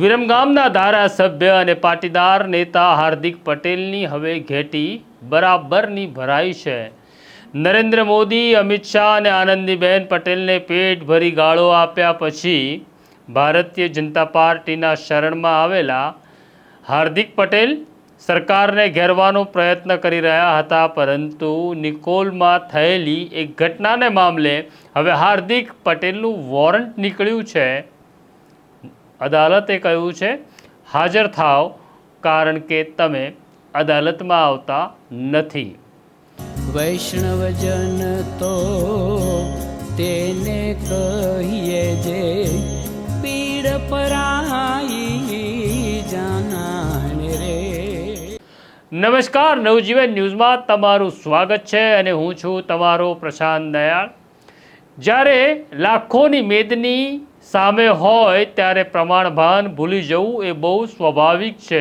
વિરમગામના ધારાસભ્ય અને પાટીદાર નેતા હાર્દિક પટેલની હવે ઘેટી બરાબરની ભરાઈ છે. નરેન્દ્ર મોદી, અમિત શાહ અને આનંદીબેન પટેલને પેટ ભરી ગાળો આપ્યા પછી ભારતીય જનતા પાર્ટીના શરણમાં આવેલા હાર્દિક પટેલ સરકારને ઘેરવાનો પ્રયત્ન કરી રહ્યા હતા, પરંતુ નિકોલમાં થયેલી એક ઘટનાને મામલે હવે હાર્દિક પટેલનું વોરંટ નીકળ્યું છે. અદાલતે કહ્યું છે હાજર થાવ કારણ કે તમે અદાલતમાં આવતા નથી. વૈષ્ણવજન તો તેને કહીએ જે પીડ પરાઈ જાનાને રે. નમસ્કાર નવજીવન ન્યૂઝમાં તમારું સ્વાગત છે અને હું છું તમારો પ્રશાંત દયાળ. જ્યારે લાખોની મેદની સામે હોય ત્યારે પ્રમાણભાન ભૂલી જવું એ બહુ સ્વાભાવિક છે.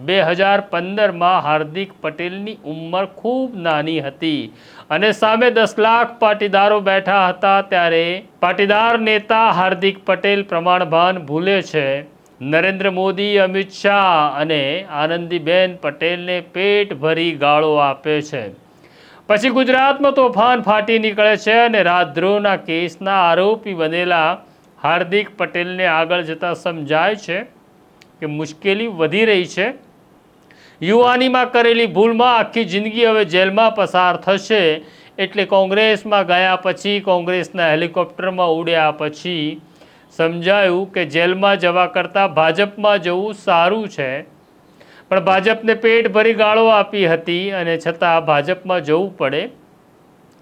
બે હજાર પંદરમાં હાર્દિક પટેલની ઉંમર ખૂબ નાની હતી અને સામે દસ લાખ પાટીદારો બેઠા હતા ત્યારે પાટીદાર નેતા હાર્દિક પટેલ પ્રમાણભાન ભૂલે છે. નરેન્દ્ર મોદી, અમિત શાહ અને આનંદીબેન પટેલને પેટ ભરી ગાળો આપે છે. પછી ગુજરાતમાં તોફાન ફાટી નીકળે છે અને રાજદ્રોહના કેસના આરોપી બનેલા હાર્દિક પટેલને આગળ જતાં સમજાય છે કે મુશ્કેલી વધી રહી છે. યુવાનીમાં કરેલી ભૂલમાં આખી જિંદગી હવે જેલમાં પસાર થશે એટલે કોંગ્રેસમાં ગયા પછી કોંગ્રેસના હેલિકોપ્ટરમાં ઉડ્યા પછી સમજાયું કે જેલમાં જવા કરતાં ભાજપમાં જવું સારું છે. પણ ભાજપને પેટ ભરી ગાળો આપી હતી અને છતાં ભાજપમાં જવું પડે.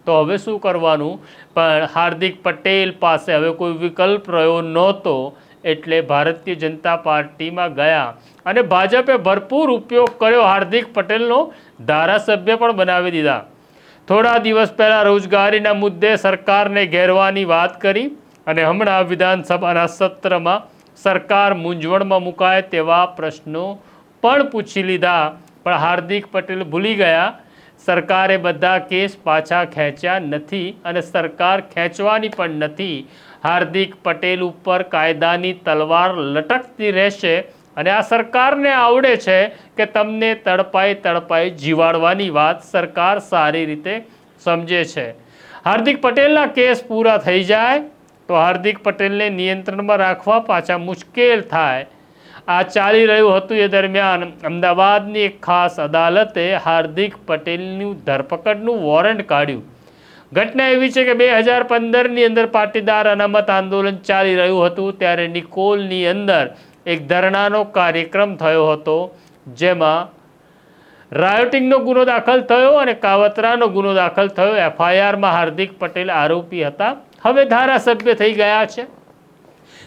તો હવે શું કરવાનું? પણ હાર્દિક પટેલ પાસે હવે કોઈ વિકલ્પ રહ્યો નહોતો, એટલે ભારતીય જનતા પાર્ટીમાં ગયા. અને ભાજપે ભરપૂર ઉપયોગ કર્યો હાર્દિક પટેલનો, ધારાસભ્ય પણ બનાવી દીધા. થોડા દિવસ પહેલાં રોજગારીના મુદ્દે સરકારને ઘેરવાની વાત કરી અને હમણાં વિધાનસભાના સત્રમાં સરકાર મૂંઝવણમાં મુકાય તેવા પ્રશ્નો પણ પૂછી લીધા. પણ હાર્દિક પટેલ ભૂલી ગયા. સરકારે બધા કેસ પાછા ખેંચ્યા નથી અને સરકાર ખેંચવાની પણ નથી. હાર્દિક પટેલ ઉપર કાયદાની તલવાર લટકતી રહેશે અને આ સરકારને આવડે છે કે તમને તડપાઈ તડપાઈ જીવાડવાની વાત સરકાર સારી રીતે સમજે છે. હાર્દિક પટેલના કેસ પૂરા થઈ જાય તો હાર્દિક પટેલને નિયંત્રણમાં રાખવા પાછા મુશ્કેલ થાય. આ ચાલી રહ્યું હતું એ દરમિયાન અમદાવાદની એક ખાસ અદાલતે હાર્દિક પટેલનું ધરપકડનું વોરંટ કાઢ્યું. ઘટના એવી છે કે બે હજાર પંદરની અંદર પાટીદાર અનામત આંદોલન ચાલી રહ્યું હતું ત્યારે નિકોલની અંદર એક ધરણાનો કાર્યક્રમ થયો હતો, જેમાં રાયોટિંગનો ગુનો દાખલ થયો અને કાવતરાનો ગુનો દાખલ થયો. એફઆઈઆરમાં હાર્દિક પટેલ આરોપી હતા. હવે ધારાસભ્ય થઈ ગયા છે.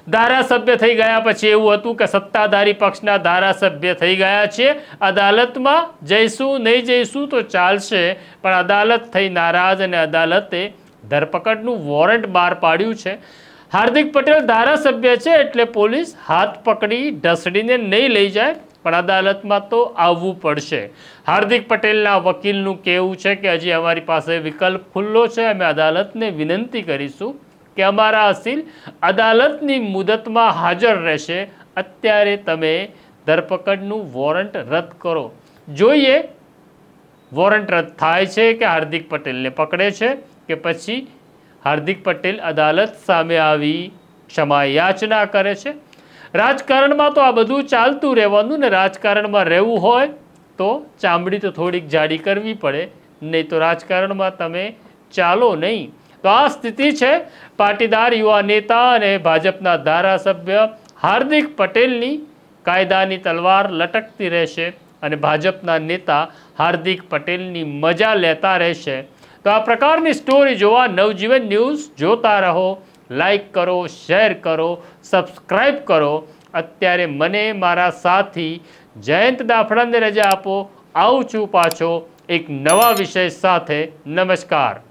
ધારાસભ્ય થઈ ગયા પછી એવું હતું કે સત્તાધારી પક્ષના ધારાસભ્ય થઈ ગયા છે. અદાલતમાં જઈશું, નહીં જઈશું તો ચાલશે, પણ અદાલત થઈ નારાજ અને અદાલતે ધરપકડનું વોરંટ બહાર પાડ્યું છે. હાર્દિક પટેલ ધારાસભ્ય છે એટલે પોલીસ હાથ પકડી, ઢસડીને નહીં લઈ જાય, પણ અદાલતમાં તો આવવું પડશે. હાર્દિક પટેલના વકીલનું કહેવું છે કે હજી અમારી પાસે વિકલ્પ ખુલ્લો છે, અમે અદાલતને વિનંતી કરીશું કે અમારા અસીલ અદાલતની મુદતમાં હાજર રહેશે. અત્યારે તમે ધરપકડનું વોરંટ રદ કરો. જોઈએ, વોરંટ રદ થાય છે કે હાર્દિક પટેલને પકડે છે કે પછી હાર્દિક પટેલ અદાલત સામે આવી ક્ષમા યાચના કરે છે? રાજકારણમાં તો આ બધું ચાલતું રહેવાનું ને રાજકારણમાં રહેવું હોય તો ચામડી તો થોડીક જાડી કરવી પડે. નહીં તો રાજકારણમાં તમે ચાલો નહીં. તો આ સ્થિતિ છે. પાટીદાર યુવા નેતા અને ભાજપના ધારાસભ્ય હાર્દિક પટેલની કાયદાની તલવાર લટકતી રહેશે અને ભાજપના નેતા હાર્દિક પટેલની મજા લેતા રહેશે. તો આ પ્રકારની સ્ટોરી જોવા નવજીવન ન્યૂઝ જોતા રહો લાઈક કરો શેર કરો સબસ્ક્રાઈબ કરો. અત્યારે મને, મારા સાથી જયંત દાફડાને રજા આપો. આવું છું પાછો એક નવા વિષય સાથે. નમસ્કાર.